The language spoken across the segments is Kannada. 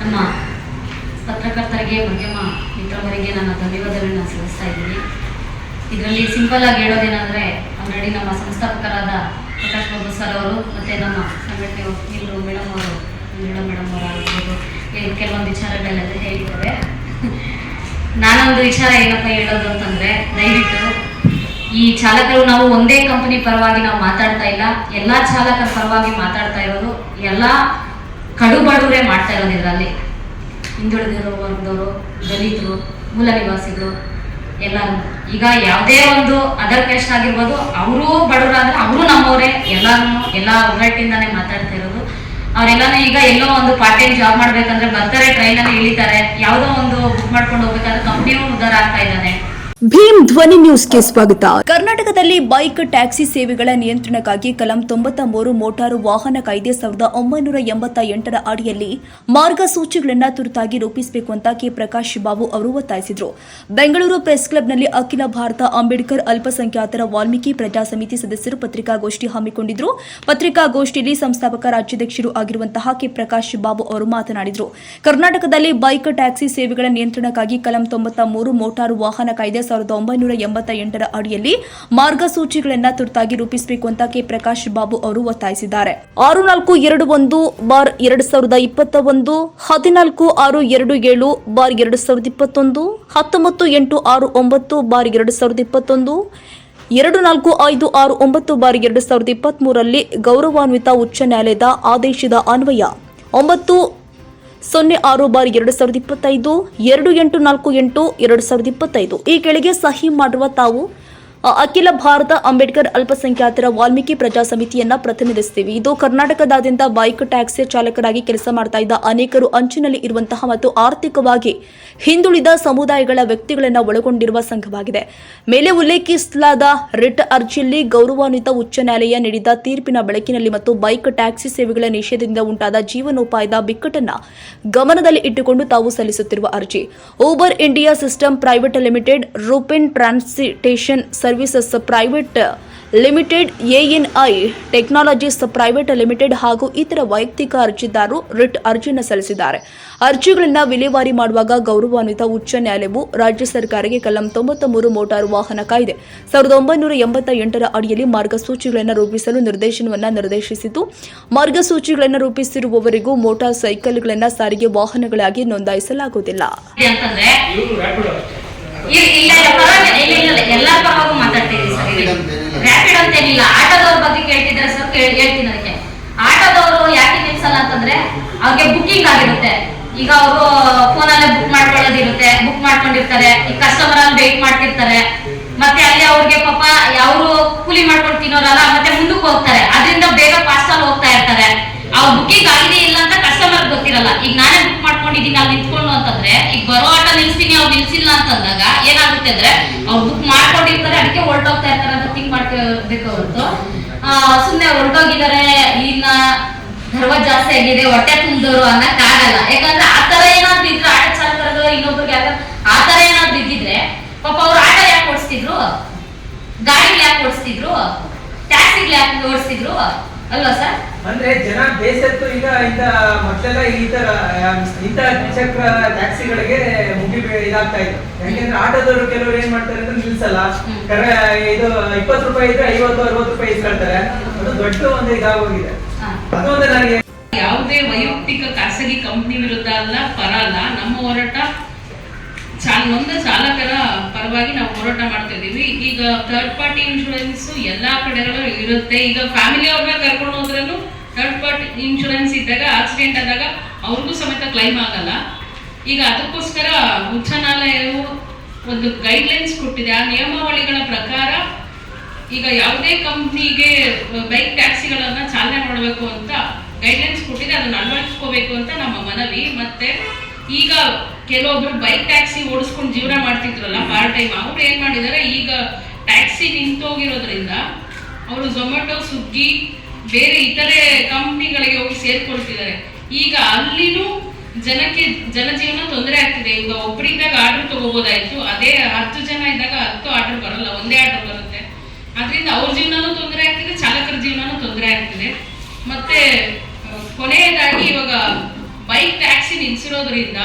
ನಮ್ಮ ಪತ್ರಕರ್ತರಿಗೆ, ಮಧ್ಯಮ ಮಿತ್ರವರಿಗೆ ನನ್ನ ಧನ್ಯವಾದಗಳನ್ನ ಸಲ್ಲಿಸ್ತಾ ಇದ್ದೀನಿ. ಇದರಲ್ಲಿ ಸಿಂಪಲ್ ಆಗಿ ಹೇಳೋದೇನೆಂದರೆ, ಆಲ್ರೆಡಿ ನಮ್ಮ ಸಂಸ್ಥಾಪಕರಾದ ಪ್ರಕಾಶ್ ಸರ್ ಅವರು ಮತ್ತು ನಮ್ಮ ಸಂಘಟನೆ ವಕೀಲರು ಮೇಡಮ್ ಅವರು, ಮೇಡಮ್ ಮೇಡಮ್ ಅವರು ಆಗಿರ್ಬೋದು ಈ ಕೆಲವೊಂದು ವಿಚಾರಗಳೆಲ್ಲ ಹೇಳಿದ್ದಾರೆ. ನಾನೊಂದು ವಿಚಾರ ಏನಪ್ಪ ಹೇಳೋದು ಅಂತಂದ್ರೆ, ದಯವಿಟ್ಟು ಈ ಚಾಲಕರು ನಾವು ಒಂದೇ ಕಂಪನಿ ಪರವಾಗಿ ನಾವು ಮಾತಾಡ್ತಾ ಇಲ್ಲ. ಎಲ್ಲ ಚಾಲಕರ ಪರವಾಗಿ ಮಾತಾಡ್ತಾ ಇರೋದು, ಎಲ್ಲ ಕಡುಬಡವರೇ ಮಾಡ್ತಾ ಇರೋದು ಇದರಲ್ಲಿ. ಹಿಂದುಳಿದಿರೋ ವರ್ಗದವರು, ದಲಿತರು, ಮೂಲ ನಿವಾಸಿಗಳು ಎಲ್ಲ ಈಗ ಯಾವುದೇ ಒಂದು ಅದರ್ ಕ್ಯಾಸ್ಟ್ ಆಗಿರ್ಬೋದು, ಅವರು ಬಡವರಾದ್ರೆ ಅವರು ನಮ್ಮವರೇ. ಎಲ್ಲಾರು ಎಲ್ಲ ಒಗ್ಗಟ್ಟಿಂದಾನೇ ಮಾತಾಡ್ತಾ ಇರೋದು. ಅವರೆಲ್ಲಾನು ಈಗ ಎಲ್ಲೋ ಒಂದು ಪಾರ್ಟ್ ಟೈಮ್ ಜಾಬ್ ಮಾಡ್ಬೇಕಂದ್ರೆ ಬರ್ತಾರೆ ಟ್ರೈನಲ್ಲಿ ಇಳಿತಾರೆ, ಯಾವುದೋ ಒಂದು ಬುಕ್ ಮಾಡ್ಕೊಂಡು ಹೋಗ್ಬೇಕಾದ್ರೆ ಕಂಪ್ನಿಯೂ ಉದ್ದಾರ ಆಗ್ತಾ ಇದ್ದಾನೆ. ಭೀಮ್ ಧ್ವನಿ ನ್ಯೂಸ್ಗೆ ಸ್ವಾಗತ. ಕರ್ನಾಟಕದಲ್ಲಿ ಬೈಕ್, ಟ್ಯಾಕ್ಸಿ ಸೇವೆಗಳ ನಿಯಂತ್ರಣಕ್ಕಾಗಿ ಕಲಂ ತೊಂಬತ್ತ ಮೂರು ಮೋಟಾರು ವಾಹನ ಕಾಯ್ದೆ ಸಾವಿರದ ಒಂಬೈನೂರ ಎಂಬತ್ತ ಎಂಟರ ಅಡಿಯಲ್ಲಿ ಮಾರ್ಗಸೂಚಿಗಳನ್ನು ತುರ್ತಾಗಿ ರೂಪಿಸಬೇಕು ಅಂತ ಕೆ. ಪ್ರಕಾಶ್ ಬಾಬು ಅವರು ಒತ್ತಾಯಿಸಿದರು. ಬೆಂಗಳೂರು ಪ್ರೆಸ್ ಕ್ಲಬ್ನಲ್ಲಿ ಅಖಿಲ ಭಾರತ ಅಂಬೇಡ್ಕರ್ ಅಲ್ಪಸಂಖ್ಯಾತರ ವಾಲ್ಮೀಕಿ ಪ್ರಜಾ ಸಮಿತಿ ಸದಸ್ಯರು ಪತ್ರಿಕಾಗೋಷ್ಠಿ ಹಮ್ಮಿಕೊಂಡಿದ್ರು. ಪತ್ರಿಕಾಗೋಷ್ಠಿಯಲ್ಲಿ ಸಂಸ್ಥಾಪಕ ರಾಜ್ಯಾಧ್ಯಕ್ಷರು ಆಗಿರುವಂತಹ ಕೆ. ಪ್ರಕಾಶ್ ಬಾಬು ಅವರು ಮಾತನಾಡಿದರು. ಕರ್ನಾಟಕದಲ್ಲಿ ಬೈಕ್, ಟ್ಯಾಕ್ಸಿ ಸೇವೆಗಳ ನಿಯಂತ್ರಣಕ್ಕಾಗಿ ಕಲಂ ತೊಂಬತ್ತ ಮೂರು ಮೋಟಾರು ವಾಹನ ಕಾಯ್ದೆ ಸಾವಿರದ ಒಂಬೈನೂರ ಎಂಬತ್ತ ಎಂಟರ ಅಡಿಯಲ್ಲಿ ಮಾರ್ಗಸೂಚಿಗಳನ್ನು ತುರ್ತಾಗಿ ರೂಪಿಸಬೇಕು ಅಂತ ಕೆ ಪ್ರಕಾಶ್ ಬಾಬು ಅವರು ಒತ್ತಾಯಿಸಿದ್ದಾರೆ. ಆರು ನಾಲ್ಕು ಎರಡು ಒಂದು ಬಾರ್ ಎರಡು ಸಾವಿರದ ಇಪ್ಪತ್ತ ಒಂದು, ಹದಿನಾಲ್ಕು ಆರು ಎರಡು ಏಳು ಬಾರ್ ಎರಡು ಸಾವಿರದ ಇಪ್ಪತ್ತೊಂದು, ಹತ್ತೊಂಬತ್ತು ಎಂಟು ಆರು ಒಂಬತ್ತು ಬಾರ್ ಎರಡು ಸಾವಿರದ ಇಪ್ಪತ್ತೊಂದು, ಎರಡು ನಾಲ್ಕು ಐದು ಆರು ಒಂಬತ್ತು ಬಾರಿ ಎರಡು ಸಾವಿರದ ಇಪ್ಪತ್ಮೂರರಲ್ಲಿ ಗೌರವಾನ್ವಿತ ಉಚ್ಚ ನ್ಯಾಯಾಲಯದ ಆದೇಶದ ಅನ್ವಯ, ಒಂಬತ್ತು ಸೊನ್ನೆ ಆರು ಬಾರ್ ಎರಡು ಸಾವಿರದ ಇಪ್ಪತ್ತೈದು, ಎರಡು ಎಂಟು ನಾಲ್ಕು ಎಂಟು, ಎರಡು ಸಾವಿರದ ಇಪ್ಪತ್ತೈದು. ಈ ಕೆಳಗೆ ಸಹಿ ಮಾಡುವ ತಾವು ಅಖಿಲ ಭಾರತ ಅಂಬೇಡ್ಕರ್ ಅಲ್ಪಸಂಖ್ಯಾತರ ವಾಲ್ಮೀಕಿ ಪ್ರಜಾ ಸಮಿತಿಯನ್ನ ಪ್ರತಿನಿಧಿಸ್ತೀವಿ. ಇದು ಕರ್ನಾಟಕದಾದ್ಯಂತ ಬೈಕ್ ಟ್ಯಾಕ್ಸಿ ಚಾಲಕರಾಗಿ ಕೆಲಸ ಮಾಡ್ತಾ ಇದ್ದ ಅನೇಕರು ಅಂಚಿನಲ್ಲಿ ಇರುವಂತಹ ಮತ್ತು ಆರ್ಥಿಕವಾಗಿ ಹಿಂದುಳಿದ ಸಮುದಾಯಗಳ ವ್ಯಕ್ತಿಗಳನ್ನು ಒಳಗೊಂಡಿರುವ ಸಂಘವಾಗಿದೆ. ಮೇಲೆ ಉಲ್ಲೇಖಿಸಲಾದ ರಿಟ್ ಅರ್ಜಿಯಲ್ಲಿ ಗೌರವಾನ್ವಿತ ಉಚ್ಚ ನ್ಯಾಯಾಲಯ ನೀಡಿದ ತೀರ್ಪಿನ ಬೆಳಕಿನಲ್ಲಿ ಮತ್ತು ಬೈಕ್ ಟ್ಯಾಕ್ಸಿ ಸೇವೆಗಳ ನಿಷೇಧದಿಂದ ಉಂಟಾದ ಜೀವನೋಪಾಯದ ಬಿಕ್ಕಟ್ಟನ್ನ ಗಮನದಲ್ಲಿ ಇಟ್ಟುಕೊಂಡು ತಾವು ಸಲ್ಲಿಸುತ್ತಿರುವ ಅರ್ಜಿ. Uber India system private limited Roppen transportation services private limited ANI technologies private limited ಹಾಗೂ ಇತರ ವೈಯಕ್ತಿಕ ಅರ್ಜಿದಾರರು ರಿಟ್ ಅರ್ಜಿಯನ್ನು ಸಲ್ಲಿಸಿದ್ದಾರೆ. ಅರ್ಜಿಗಳನ್ನು ವಿಲೇವಾರಿ ಮಾಡುವಾಗ ಗೌರವಾನ್ವಿತ ಉಚ್ಚ ನ್ಯಾಯಾಲಯವು ರಾಜ್ಯ ಸರ್ಕಾರಕ್ಕೆ ಕಲಂ ತೊಂಬತ್ತ ಮೂರು ಮೋಟಾರು ವಾಹನ ಕಾಯ್ದೆ ಸಾವಿರದ ಒಂಬೈನೂರ ಎಂಬತ್ತ ಎಂಟರ ಅಡಿಯಲ್ಲಿ ಮಾರ್ಗಸೂಚಿಗಳನ್ನು ರೂಪಿಸಲು ನಿರ್ದೇಶನವನ್ನು ನಿರ್ದೇಶಿಸಿತು. ಮಾರ್ಗಸೂಚಿಗಳನ್ನು ರೂಪಿಸಿರುವವರೆಗೂ ಮೋಟಾರ್ ಸೈಕಲ್ಗಳನ್ನು ಸಾರಿಗೆ ವಾಹನಗಳಾಗಿ ನೋಂದಾಯಿಸಲಾಗುವುದಿಲ್ಲ. ಇಲ್ಲ ಇಲ್ಲ ಪರವಾಗಿಲ್ಲ. ಇಲ್ಲ ಇಲ್ಲ ಇಲ್ಲ. ಎಲ್ಲಾ ಮಾತಾಡ್ತೀವಿ ಸರ್ ರ್ಯಾಪಿಡ್ ಅಂತ ಏನಿಲ್ಲ. ಆಟೋದವ್ರ ಬಗ್ಗೆ ಕೇಳ್ತಿದ್ರೆ ಸರ್ ಹೇಳ್ತೀನಿ ಅದಕ್ಕೆ. ಆಟೋದವರು ಯಾಕೆ ನಿಲ್ಸಲ್ಲ ಅಂತಂದ್ರೆ ಅವ್ರಿಗೆ ಬುಕ್ಕಿಂಗ್ ಆಗಿರುತ್ತೆ. ಈಗ ಅವರು ಫೋನಲ್ಲೇ ಬುಕ್ ಮಾಡ್ಕೊಳ್ಳೋದಿರುತ್ತೆ. ಬುಕ್ ಮಾಡ್ಕೊಂಡಿರ್ತಾರೆ. ಈ ಕಸ್ಟಮರ್ ಅಲ್ಲಿ ವೇಟ್ ಮಾಡ್ತಿರ್ತಾರೆ. ಮತ್ತೆ ಅಲ್ಲಿ ಅವ್ರಿಗೆ ಪಾಪ ಅವರು ಕೂಲಿ ಮಾಡ್ಕೊಂಡು ತಿನ್ನೋರಲ್ಲ ಮತ್ತೆ ಮುಂದಕ್ಕೆ ಹೋಗ್ತಾರೆ. ಅದರಿಂದ ಬೇಗ ಫಾಸ್ಟ್ ಅಲ್ಲಿ ಹೋಗ್ತಾ ಇರ್ತಾರೆ. ಅವ್ರ ಬುಕ್ಕಿಂಗ್ ಆಗಿದೆ ಇಲ್ಲ ಅಂತ ಕಸ್ಟಮರ್ ಗೊತ್ತಿರಲ್ಲ ಈಗ ನಾನೇ ಬುಕ್ ಮಾಡ್ಕೊಂಡಿದ್ದೀನಿ ಅಲ್ಲಿ ನಿಂತ್ಕೊಂಡು ಅಂತಂದ್ರೆ ಈಗ ಬರೋ ಆಟ ನಿಲ್ಸ್ತೀನಿ ಅವ್ರು ನಿಲ್ಸಿಲ್ಲ ಅಂತಂದಾಗ ಏನಾಗುತ್ತೆ ಅಂದ್ರೆ ಅವ್ರು ಬುಕ್ ಮಾಡ್ಕೊಂಡಿರ್ತಾರೆ, ಅದಕ್ಕೆ ಹೊರಟೋಗ್ತಾ ಇರ್ತಾರೆ ಅಂತ ಥಿಂಕ್ ಮಾಡ್ಕೋಬೇಕು ಹೊರತು. ಸುಮ್ಮನೆ ಹೊರಟೋಗಿದ್ದಾರೆ, ಇನ್ನ ಗರ್ವ ಜಾಸ್ತಿ ಆಗಿದೆ, ಹೊಟ್ಟೆ ತುಂಬಿದವರು ಅನ್ನಕ್ಕಾಗಲ್ಲ ಯಾಕಂದ್ರೆ ಆ ತರ ಏನಾದ್ರು ಇದ್ರೆ ಆಟ ಚಾಲಕರದು ಇನ್ನೊಬ್ರಿಗೆ ಯಾಕಂದ್ರೆ ಆ ತರ ಏನಾದ್ರು ಇದ್ದಿದ್ರೆ ಪಾಪ ಅವ್ರು ಆಟ ಯಾಕೆ ಓಡಿಸ್ತಿದ್ರು? ಗಾಡಿ ಯಾಕೆ ಓಡಿಸ್ತಿದ್ರು? ಟ್ಯಾಕ್ಸಿಗಳು ಯಾಕೆ ಓಡಿಸ್ತಿದ್ರು? ಅಲ್ವಾ ಸರ್? ಅಂದ್ರೆ ಜನ ಬೇಸತ್ತು ಈಗ ಇಂತ ಮೊದಲೆಲ್ಲ ಈ ತರ ಇಂತ ದ್ವಿಚಕ್ರ ಟ್ಯಾಕ್ಸಿಗಳಿಗೆ ಮುಗಿ ಇದಾಗ್ತಾ ಇತ್ತು ಯಾಕೆಂದ್ರೆ ಆಟೋದವರು ಕೆಲವರು ಏನ್ ಮಾಡ್ತಾರೆ ಅಂದ್ರೆ ನಿಲ್ಸಲ್ಲ. ಕರೆ ಇದು ಇಪ್ಪತ್ತು ರೂಪಾಯಿ ಇದ್ರೆ ಐವತ್ತು ಅರವತ್ತು ರೂಪಾಯಿ ಇಸ್ಕೊಳ್ತಾರೆ. ಅದು ದೊಡ್ಡ ಒಂದು ಇದಾಗೋಗಿದೆ. ಅದೊಂದು ನನಗೆ ಯಾವುದೇ ವೈಯಕ್ತಿಕ ಖಾಸಗಿ ಕಂಪನಿ ವಿರುದ್ಧ ಅಲ್ಲ ಪರ ಅಲ್ಲ ನಮ್ಮ ಹೋರಾಟ ಒಂದು ಚಾಲಕರ ಪರವಾಗಿ ನಾವು ಹೋರಾಟ ಮಾಡ್ತಾ ಇದೀವಿ ಈಗ ಥರ್ಡ್ ಪಾರ್ಟಿ ಇನ್ಶೂರೆನ್ಸ್ ಎಲ್ಲಾ ಕಡೆಗಳಲ್ಲೂ ಇರುತ್ತೆ. ಈಗ ಫ್ಯಾಮಿಲಿ ಅವ್ರನ್ನ ಕರ್ಕೊಂಡು ಹೋದ್ರೂ ಥರ್ಡ್ ಪಾರ್ಟಿ ಇನ್ಶೂರೆನ್ಸ್ ಇದ್ದಾಗ ಆಕ್ಸಿಡೆಂಟ್ ಆದಾಗ ಅವ್ರಿಗೂ ಸಮೇತ ಕ್ಲೈಮ್ ಆಗಲ್ಲ. ಈಗ ಅದಕ್ಕೋಸ್ಕರ ಉಚ್ಚ ನ್ಯಾಯಾಲಯವು ಒಂದು ಗೈಡ್ಲೈನ್ಸ್ ಕೊಟ್ಟಿದೆ. ಆ ನಿಯಮಾವಳಿಗಳ ಪ್ರಕಾರ ಈಗ ಯಾವುದೇ ಕಂಪ್ನಿಗೆ ಬೈಕ್ ಟ್ಯಾಕ್ಸಿಗಳನ್ನು ಚಾಲನೆ ಮಾಡಬೇಕು ಅಂತ ಗೈಡ್ಲೈನ್ಸ್ ಕೊಟ್ಟಿದೆ. ಅದನ್ನು ಅಳವಡಿಸ್ಕೋಬೇಕು ಅಂತ ನಮ್ಮ ಮನವಿ. ಮತ್ತೆ ಈಗ ಕೆಲವೊಬ್ರು ಬೈಕ್ ಟ್ಯಾಕ್ಸಿ ಓಡಿಸ್ಕೊಂಡು ಜೀವನ ಮಾಡ್ತಿದ್ರಲ್ಲ ಪಾರ್ಟ್ ಟೈಮ್ ಅವ್ರು ಏನು ಮಾಡಿದ್ದಾರೆ? ಈಗ ಟ್ಯಾಕ್ಸಿ ನಿಂತೋಗಿರೋದ್ರಿಂದ, ಅವರು ಝೊಮ್ಯಾಟೊ ಸ್ವಿಗ್ಗಿ ಬೇರೆ ಇತರೆ ಕಂಪ್ನಿಗಳಿಗೆ ಹೋಗಿ ಸೇರ್ಕೊಳ್ತಿದ್ದಾರೆ. ಈಗ ಅಲ್ಲಿನೂ ಜನಕ್ಕೆ ಜನಜೀವನ ತೊಂದರೆ ಆಗ್ತಿದೆ. ಈಗ ಒಬ್ಬರಿದ್ದಾಗ ಆರ್ಡರ್ ತಗೋಬೋದಾಯ್ತು. ಅದೇ ಹತ್ತು ಜನ ಇದ್ದಾಗ ಹತ್ತು ಆರ್ಡರ್ ಬರಲ್ಲ, ಒಂದೇ ಆರ್ಡರ್ ಬರುತ್ತೆ. ಅದರಿಂದ ಅವ್ರ ಜೀವನನೂ ತೊಂದರೆ ಆಗ್ತಿದೆ, ಚಾಲಕರ ಜೀವನನೂ ತೊಂದರೆ ಆಗ್ತಿದೆ. ಮತ್ತೆ ಕೊನೆಯದಾಗಿ ಇವಾಗ ಬೈಕ್ ಟ್ಯಾಕ್ಸಿ ನಿಲ್ಸಿರೋದ್ರಿಂದ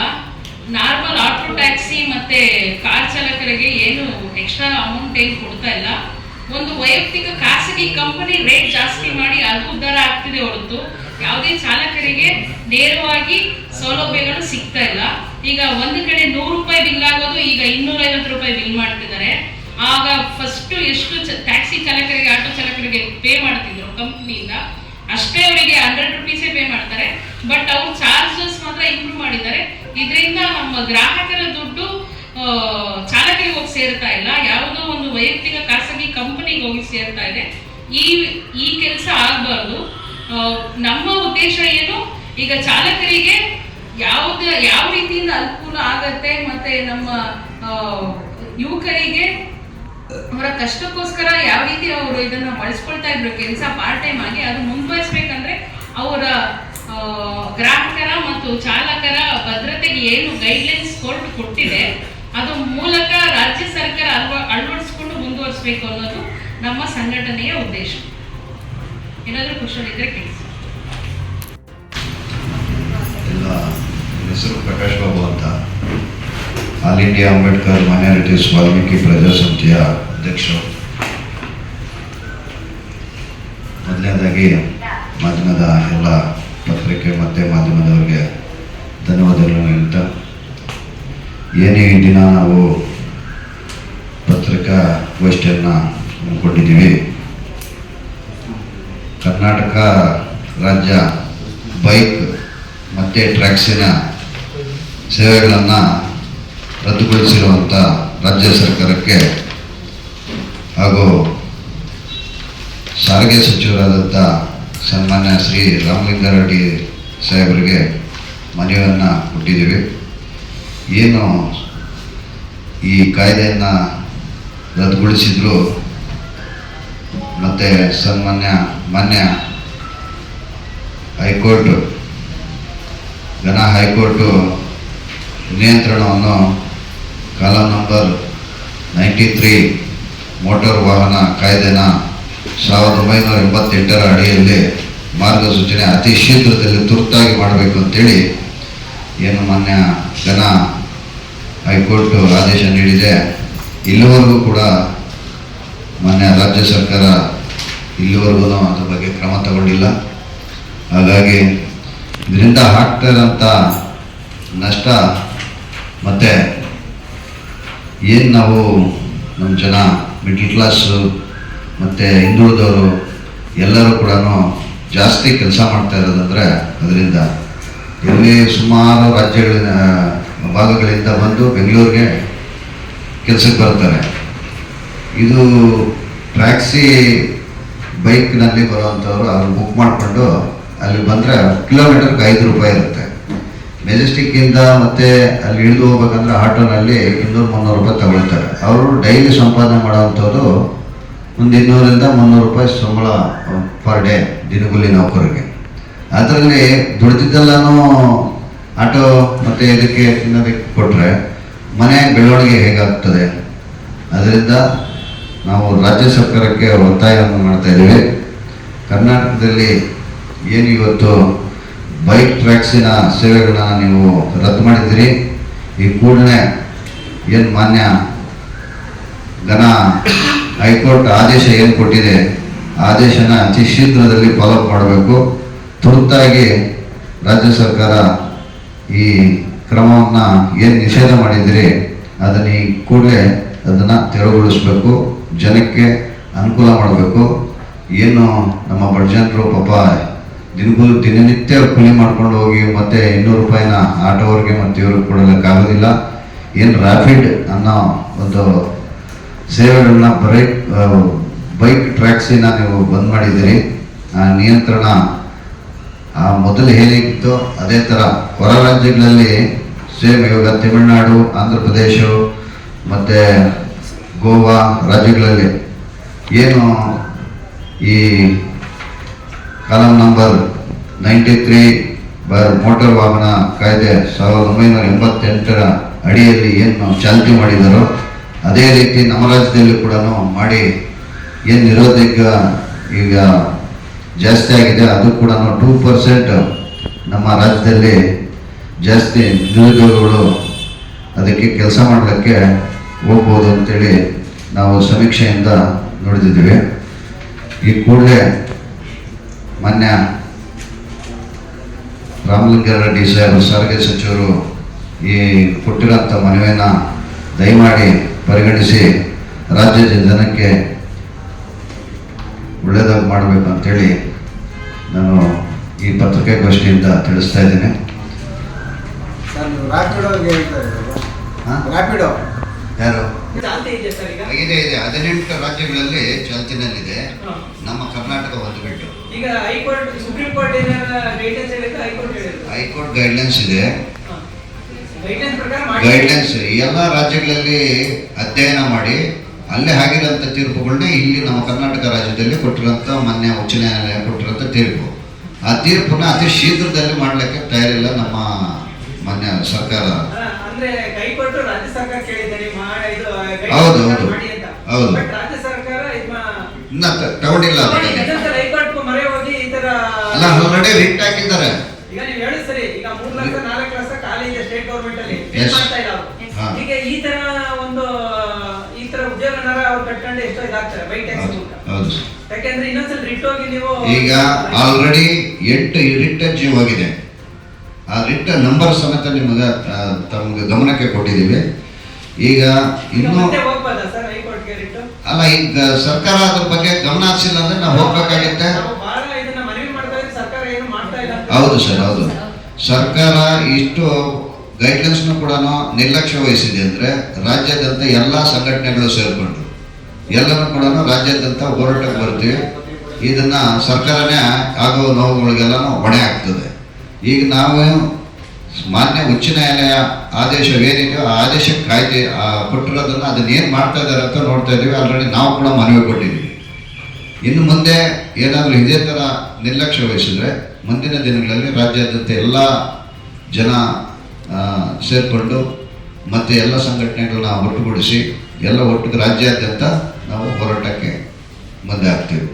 ನಾರ್ಮಲ್ ಆಟೋ ಟ್ಯಾಕ್ಸಿ ಮತ್ತೆ ಕಾರ್ ಚಾಲಕರಿಗೆ ಏನು ಎಕ್ಸ್ಟ್ರಾ ಅಮೌಂಟ್ ಏನು ಕೊಡ್ತಾ ಇಲ್ಲ. ಒಂದು ವೈಯಕ್ತಿಕ ಖಾಸಗಿ ಕಂಪನಿ ರೇಟ್ ಜಾಸ್ತಿ ಮಾಡಿ ಅದು ಉದ್ಧಾರ ಆಗ್ತಿದೆ ಹೊರತು ಯಾವುದೇ ಚಾಲಕರಿಗೆ ನೇರವಾಗಿ ಸೌಲಭ್ಯಗಳು ಸಿಗ್ತಾ ಇಲ್ಲ. ಈಗ ಒಂದು ಕಡೆ ನೂರು ರೂಪಾಯಿ ಬಿಲ್ ಆಗೋದು, ಈಗ ಇನ್ನೂರ ಐವತ್ತು ರೂಪಾಯಿ ಬಿಲ್ ಮಾಡ್ತಿದ್ದಾರೆ. ಆಗ ಫಸ್ಟ್ ಎಷ್ಟು ಟ್ಯಾಕ್ಸಿ ಚಾಲಕರಿಗೆ ಆಟೋ ಚಾಲಕರಿಗೆ ಪೇ ಮಾಡ್ತಿದ್ರು ಕಂಪ್ನಿಯಿಂದ, ಅಷ್ಟೇ ಅವರಿಗೆ ಹಂಡ್ರೆಡ್ ರುಪೀಸೇ ಪೇ ಮಾಡ್ತಾರೆ. ಬಟ್ ಅವ್ರು ಚಾರ್ಜಸ್ ಮಾತ್ರ ಇಂಪ್ರೂವ್ ಮಾಡಿದ್ದಾರೆ. ಇದರಿಂದ ನಮ್ಮ ಗ್ರಾಹಕರ ದುಡ್ಡು ಚಾಲಕರಿಗೆ ಹೋಗಿ ಸೇರ್ತಾ ಇಲ್ಲ. ಯಾವುದೋ ಒಂದು ವೈಯಕ್ತಿಕ ಖಾಸಗಿ ಕಂಪನಿಗೆ ಹೋಗಿ ಸೇರ್ತಾ ಇದೆ. ಈ ಈ ಕೆಲಸ ಆಗಬಾರ್ದು. ನಮ್ಮ ಉದ್ದೇಶ ಏನು? ಈಗ ಚಾಲಕರಿಗೆ ಯಾವ್ದ, ಯಾವ ರೀತಿಯಿಂದ ಅನುಕೂಲ ಆಗತ್ತೆ ಮತ್ತೆ ನಮ್ಮ ಯುವಕರಿಗೆ ಅವರ ಕಷ್ಟಕ್ಕೋಸ್ಕರ ಯಾವ ರೀತಿ ಅವರು ಇದನ್ನ ಬಳಸ್ಕೊಳ್ತಾ ಇದ್ರು, ಕೆಲಸ ಪಾರ್ಟ್ ಟೈಮ್ ಆಗಿ, ಅದು ಮುಂದುವರಿಸ್ಬೇಕಂದ್ರೆ ಅವರ ಗ್ರಾಹಕರ ಮತ್ತು ಚಾಲಕರ ಭದ್ರತೆಗೆ ಏನು ಗೈಡ್ಲೈನ್ಸ್ ಕೋರ್ಟ್ ಕೊಟ್ಟಿದೆ. ಅದು ಮೂಲಕ ರಾಜ್ಯ ಸರ್ಕಾರ ಅಲ್ವ ಅಳವಡಿಸ್ಕೊಂಡು ಮುಂದುವರಿಸಬೇಕು ಅನ್ನೋದು ನಮ್ಮ ಸಂಘಟನೆಯ ಉದ್ದೇಶ. ಏನಾದರೂ ಕ್ವಶನ್ ಇದ್ರೆ ಕೇಳಿ. ಎಲ್ಲ ಹೆಸರು ಪ್ರಕಾಶ್ ಬಾಬು ಅಂತ. All India Ambedkar minorities Valmiki ಪ್ರಜಾಸಮಿತಿಯ ಅಧ್ಯಕ್ಷರು. ಮೊದಲನೇದಾಗಿ ಮಾಧ್ಯಮದ ಎಲ್ಲ ಪತ್ರಿಕೆ ಮತ್ತು ಮಾಧ್ಯಮದವರಿಗೆ ಧನ್ಯವಾದಗಳನ್ನು ಹೇಳ್ತಾ ಏನೇ ದಿನ ನಾವು ಪತ್ರಿಕಾ ಗೋಷ್ಠಿಯನ್ನು ಹಮ್ಮಿಕೊಂಡಿದ್ದೀವಿ, ಕರ್ನಾಟಕ ರಾಜ್ಯ ಬೈಕ್ ಮತ್ತು ಟ್ರ್ಯಾಕ್ಸಿನ ಸೇವೆಗಳನ್ನು ರದ್ದುಗೊಳಿಸಿರುವಂಥ ರಾಜ್ಯ ಸರ್ಕಾರಕ್ಕೆ ಹಾಗೂ ಸಾರಿಗೆ ಸಚಿವರಾದಂಥ ಸನ್ಮಾನ್ಯ ಶ್ರೀ ರಾಮಲಿಂಗಾರೆಡ್ಡಿ ಸಾಹೇಬರಿಗೆ ಮನವಿಯನ್ನು ಕೊಟ್ಟಿದ್ದೀವಿ. ಏನು ಈ ಕಾಯ್ದೆಯನ್ನು ರದ್ದುಗೊಳಿಸಿದ್ರು, ಮತ್ತು ಸನ್ಮಾನ್ಯ, ಮಾನ್ಯ ಹೈಕೋರ್ಟ್, ಘನ ಹೈಕೋರ್ಟು ನಿಯಂತ್ರಣವನ್ನು ಕಾಲ ನಂಬರ್ ನೈಂಟಿ ತ್ರೀ ಮೋಟಾರ್ ವಾಹನ ಕಾಯ್ದೆನ ಸಾವಿರದ ಒಂಬೈನೂರ ಎಂಬತ್ತೆಂಟರ ಅಡಿಯಲ್ಲಿ ಮಾರ್ಗಸೂಚನೆ ಅತಿ ಶೀಘ್ರದಲ್ಲಿ ತುರ್ತಾಗಿ ಮಾಡಬೇಕು ಅಂತೇಳಿ ಏನು ಮಾನ್ಯ ಘನ ಹೈಕೋರ್ಟ್ ಆದೇಶ ನೀಡಿದೆ. ಇಲ್ಲಿವರೆಗೂ ಕೂಡ ಮಾನ್ಯ ರಾಜ್ಯ ಸರ್ಕಾರ ಇಲ್ಲಿವರೆಗೂ ಅದ್ರ ಬಗ್ಗೆ ಕ್ರಮ ತಗೊಂಡಿಲ್ಲ. ಹಾಗಾಗಿ ಇದರಿಂದ ಆಗ್ತಾ ಇರೋಂಥ ನಷ್ಟ ಮತ್ತು ಏನು ನಾವು ನಮ್ಮ ಜನ ಮಿಡ್ಲ್ ಕ್ಲಾಸು ಮತ್ತು ಹಿಂದುಳಿದವರು ಎಲ್ಲರೂ ಕೂಡ ಜಾಸ್ತಿ ಕೆಲಸ ಮಾಡ್ತಾ ಇರೋದಂದರೆ ಅದರಿಂದ ಇಲ್ಲಿ ಸುಮಾರು ರಾಜ್ಯಗಳಿಂದ ಭಾಗಗಳಿಂದ ಬಂದು ಬೆಂಗಳೂರಿಗೆ ಕೆಲಸಕ್ಕೆ ಬರ್ತಾರೆ ಇದು ಟ್ಯಾಕ್ಸಿ ಬೈಕ್ನಲ್ಲಿ ಬರುವಂಥವ್ರು ಅವ್ರು ಬುಕ್ ಮಾಡಿಕೊಂಡು ಅಲ್ಲಿ ಬಂದರೆ ಕಿಲೋಮೀಟರ್ಗೆ ಐದು ರೂಪಾಯಿ ಇರುತ್ತೆ. ಮೆಜೆಸ್ಟಿಕ್ಕಿಂದ ಮತ್ತೆ ಅಲ್ಲಿ ಇಳಿದು ಹೋಗ್ಬೇಕಂದ್ರೆ ಆಟೋನಲ್ಲಿ ಇನ್ನೂರು ಮುನ್ನೂರು ರೂಪಾಯಿ ತಗೊಳ್ತಾರೆ. ಅವರು ಡೈಲಿ ಸಂಪಾದನೆ ಮಾಡೋವಂಥವ್ರು ಒಂದು ಇನ್ನೂರಿಂದ ಮುನ್ನೂರು ರೂಪಾಯಿ ಸಂಬಳ ಪರ್ ಡೇ ದಿನಗೂಲಿ ನೌಕರಿಗೆ ಅದರಲ್ಲಿ ದುಡ್ದಿದ್ದೆಲ್ಲನೂ ಆಟೋ ಮತ್ತು ಇದಕ್ಕೆ ತಿನ್ನೋದಕ್ಕೆ ಕೊಟ್ಟರೆ ಮನೆ ಬೆಳವಣಿಗೆ ಹೇಗಾಗ್ತದೆ? ಅದರಿಂದ ನಾವು ರಾಜ್ಯ ಸರ್ಕಾರಕ್ಕೆ ಒತ್ತಾಯವನ್ನು ಮಾಡ್ತಾ ಇದ್ದೀವಿ. ಕರ್ನಾಟಕದಲ್ಲಿ ಏನು ಇವತ್ತು ಬೈಕ್ ಟ್ರ್ಯಾಕ್ಸಿನ ಸೇವೆಗಳನ್ನ ನೀವು ರದ್ದು ಮಾಡಿದ್ದೀರಿ? ಈ ಕೂಡಲೇ ಏನು ಮಾನ್ಯ ಘನ ಹೈಕೋರ್ಟ್ ಆದೇಶ ಏನು ಕೊಟ್ಟಿದೆ? ಆದೇಶನ ಅತಿ ಶೀಘ್ರದಲ್ಲಿ ಫಾಲೋಅಪ್ ಮಾಡಬೇಕು. ತುರ್ತಾಗಿ ರಾಜ್ಯ ಸರ್ಕಾರ ಈ ಕ್ರಮವನ್ನು ಏನು ನಿಷೇಧ ಮಾಡಿದಿರಿ, ಅದನ್ನು ಈ ಕೂಡಲೇ ಅದನ್ನು ತೆರವುಗೊಳಿಸಬೇಕು, ಜನಕ್ಕೆ ಅನುಕೂಲ ಮಾಡಬೇಕು. ಏನು ನಮ್ಮ ಬಡಜನರು ಪಾಪ ದಿನಗೂ ದಿನನಿತ್ಯ ಕೂಲಿ ಮಾಡ್ಕೊಂಡು ಹೋಗಿ ಮತ್ತೆ ಇನ್ನೂರು ರೂಪಾಯಿನ ಆಟೋವ್ರಿಗೆ ಮತ್ತು ಇವ್ರಿಗೆ ಕೊಡಲಿಕ್ಕಾಗೋದಿಲ್ಲ ಏನು ರ್ಯಾಪಿಡ್ ಅನ್ನೋ ಒಂದು ಸೇವೆಗಳನ್ನ ಬ್ರೈಕ್ ಬೈಕ್ ಟ್ರ್ಯಾಕ್ಸಿನ ನೀವು ಬಂದ್ ಮಾಡಿದ್ದೀರಿ. ನಿಯಂತ್ರಣ ಆ ಮೊದಲು ಹೇಳಿತ್ತು ಅದೇ ಥರ ಹೊರ ರಾಜ್ಯಗಳಲ್ಲಿ ಸೇಮ್ ಇವಾಗ ತಮಿಳುನಾಡು, ಆಂಧ್ರ ಪ್ರದೇಶ, ಮತ್ತು ಗೋವಾ ರಾಜ್ಯಗಳಲ್ಲಿ ಏನು ಈ ಕಾಲಂ ನಂಬರ್ ನೈಂಟಿ ತ್ರೀ ಬರ್ ಮೋಟಾರ್ ವಾಹನ ಕಾಯ್ದೆ ಸಾವಿರದ ಒಂಬೈನೂರ ಎಂಬತ್ತೆಂಟರ ಅಡಿಯಲ್ಲಿ ಏನು ಚಾಲ್ತಿ ಮಾಡಿದರು, ಅದೇ ರೀತಿ ನಮ್ಮ ರಾಜ್ಯದಲ್ಲಿ ಕೂಡ ಮಾಡಿ ಏನು ನಿರೋಧಕ ಈಗ ಜಾಸ್ತಿ ಆಗಿದೆ. ಅದು ಕೂಡ ಟೂ ಪರ್ಸೆಂಟ್ ನಮ್ಮ ರಾಜ್ಯದಲ್ಲಿ ಜಾಸ್ತಿ ನಿರುದ್ಯೋಗಗಳು ಅದಕ್ಕೆ ಕೆಲಸ ಮಾಡಲಿಕ್ಕೆ ಹೋಗ್ಬೋದು ಅಂತೇಳಿ ನಾವು ಸಮೀಕ್ಷೆಯಿಂದ ನೋಡಿದ್ದೀವಿ ಈ ಕೂಡಲೇ ಮಾನ್ಯ ರಾಮಲಿಂಗಾರೆಡ್ಡಿ ಸಾಹೇಬರು, ಸಾರಿಗೆ ಸಚಿವರು ಈ ಕೊಟ್ಟಿರೋಂಥ ಮನವಿಯನ್ನು ದಯಮಾಡಿ ಪರಿಗಣಿಸಿ ರಾಜ್ಯದ ಜನಕ್ಕೆ ಒಳ್ಳೆಯದಾಗಿ ಮಾಡಬೇಕು ಅಂತೇಳಿ ನಾನು ಈ ಪತ್ರಿಕಾಗೋಷ್ಠಿಯಿಂದ ತಿಳಿಸ್ತಾ ಇದ್ದೀನಿ. ಯಾರು? ಇದೆ ಇದೆ ಇದೆ. ಹದಿನೆಂಟು ರಾಜ್ಯಗಳಲ್ಲಿ ಚಾಲ್ತಿನಲ್ಲಿದೆ. ನಮ್ಮ ಕರ್ನಾಟಕ ಒಂದು ಬಿಟ್ಟು ಈಗ ಹೈಕೋರ್ಟ್ ಸುಪ್ರೀಂ ಕೋರ್ಟ್ ಏನಾರ ಗೈಡ್ಲೈನ್ಸ್ ಹೇಳಿದ್ರೆ ಹೈಕೋರ್ಟ್ ಗೈಡ್ಲೈನ್ಸ್ ಇದೆ. ಗೈಡ್ಲೈನ್ಸ್ ಎಲ್ಲ ರಾಜ್ಯಗಳಲ್ಲಿ ಅಧ್ಯಯನ ಮಾಡಿ. ಅಲ್ಲೇ ಆಗಿರೋಂಥ ತೀರ್ಪುಗಳನ್ನೇ ಇಲ್ಲಿ ನಮ್ಮ ಕರ್ನಾಟಕ ರಾಜ್ಯದಲ್ಲಿ ಕೊಟ್ಟಿರೋಂಥ ಮಾನ್ಯ ಉಚ್ಚ ನ್ಯಾಯಾಲಯ ಕೊಟ್ಟಿರೋಂಥ ತೀರ್ಪು. ಆ ತೀರ್ಪನ್ನ ಅತಿ ಶೀಘ್ರದಲ್ಲಿ ಮಾಡಲಿಕ್ಕೆ ತಯಾರಿಲ್ಲ ನಮ್ಮ ಮಾನ್ಯ ಸರ್ಕಾರ. ಹೌದು, ಹೌದು. ಹೌದು. ತಗೊಂಡಿಲ್ಲ ಅಲ್ಲ ಆಲ್ರೆಡಿ ರಿಟ್ ಹಾಕಿದ್ದಾರೆ. ಈಗ ನೀವು ಹೇಳಿ ಸರಿ ಈಗ ಮೂರ್ ಲಕ್ಷ ನಾಲ್ಕು ಲಕ್ಷ ಖಾಲಿ ಇದೆ ಸ್ಟೇಟ್ ಗೌರ್ಮೆಂಟ್ ಅಲ್ಲಿ Yes. ಏನ್ ಮಾಡ್ತಾ ಇಲ್ಲ ಅವ್ರು. ಹಾ. ಈಗ ಈ ತರ ಒಂದು ಈ ತರ ಉದ್ಯೋಗನಾರ ಅವ್ರು ಕಟ್ಕೊಂಡು ಎಷ್ಟೋ ಇದಾಗ್ತಾರೆ ಬೈ ಟ್ಯಾಕ್ಸ್ ಹೌದು ಯಾಕೆಂದ್ರೆ ಇನ್ನೊಂದ್ಸಲ ರಿಟ್ ಹೋಗಿ ನೀವು ಈಗ ಆಲ್ರೆಡಿ ಎಂಟು ರಿಟ್ ಅರ್ಜಿ ಹೋಗಿದೆ. ಆ ರಿಟ್ ನಂಬರ್ ಸಮೇತ ನಿಮಗೆ ತಮಗೆ ಗಮನಕ್ಕೆ ಕೊಟ್ಟಿದ್ದೀವಿ. ಈಗ ಇನ್ನು ಅಲ್ಲ ಈಗ ಸರ್ಕಾರ ಅದ್ರ ಬಗ್ಗೆ ಗಮನ ಹರಿಸಿಲ್ಲ ಅಂದ್ರೆ ನಾವು ಹೋಗ್ಬೇಕಾಗತ್ತೆ. ಹೌದು ಸರ್ ಹೌದು. ಸರ್ಕಾರ ಇಷ್ಟು ಗೈಡ್ಲೈನ್ಸ್ನು ಕೂಡ ನಿರ್ಲಕ್ಷ್ಯ ವಹಿಸಿದೆ ಅಂದರೆ ರಾಜ್ಯಾದ್ಯಂತ ಎಲ್ಲ ಸಂಘಟನೆಗಳು ಸೇರಿಕೊಂಡು ಎಲ್ಲರೂ ಕೂಡ ರಾಜ್ಯಾದ್ಯಂತ ಹೋರಾಟಕ್ಕೆ ಬರ್ತೀವಿ ಇದನ್ನ ಸರ್ಕಾರನೇ ಆಗೋ ನೋವುಗಳಿಗೆಲ್ಲ ಹೊಣೆ ಆಗ್ತದೆ. ಈಗ ನಾವು ಮಾನ್ಯ ಉಚ್ಚ ನ್ಯಾಯಾಲಯ ಆದೇಶ ಆದೇಶವೇನಿದೆಯೋ ಆ ಆದೇಶ ಕಾಯ್ದೆ ಕೊಟ್ಟಿರೋದನ್ನ ಅದನ್ನ ಏನು ಮಾಡ್ತಾ ಇದ್ದಾರೆ ಅಂತ ನೋಡ್ತಾ ಇದ್ದೀವಿ. ಆಲ್ರೆಡಿ ನಾವು ಕೂಡ ಮನವಿ ಕೊಟ್ಟಿದ್ದೀವಿ. ಇನ್ನು ಮುಂದೆ ಏನಾದರೂ ಇದೇ ಥರ ನಿರ್ಲಕ್ಷ್ಯ ವಹಿಸಿದ್ರೆ ಮುಂದಿನ ದಿನಗಳಲ್ಲಿ ರಾಜ್ಯಾದ್ಯಂತ ಎಲ್ಲ ಜನ ಸೇರಿಕೊಂಡು ಮತ್ತು ಎಲ್ಲ ಸಂಘಟನೆಗಳನ್ನ ಒಟ್ಟುಗೂಡಿಸಿ, ಎಲ್ಲ ಒಟ್ಟಿಗೆ ರಾಜ್ಯಾದ್ಯಂತ ನಾವು ಹೋರಾಟಕ್ಕೆ ಮುಂದೆ ಆಗ್ತೀವಿ.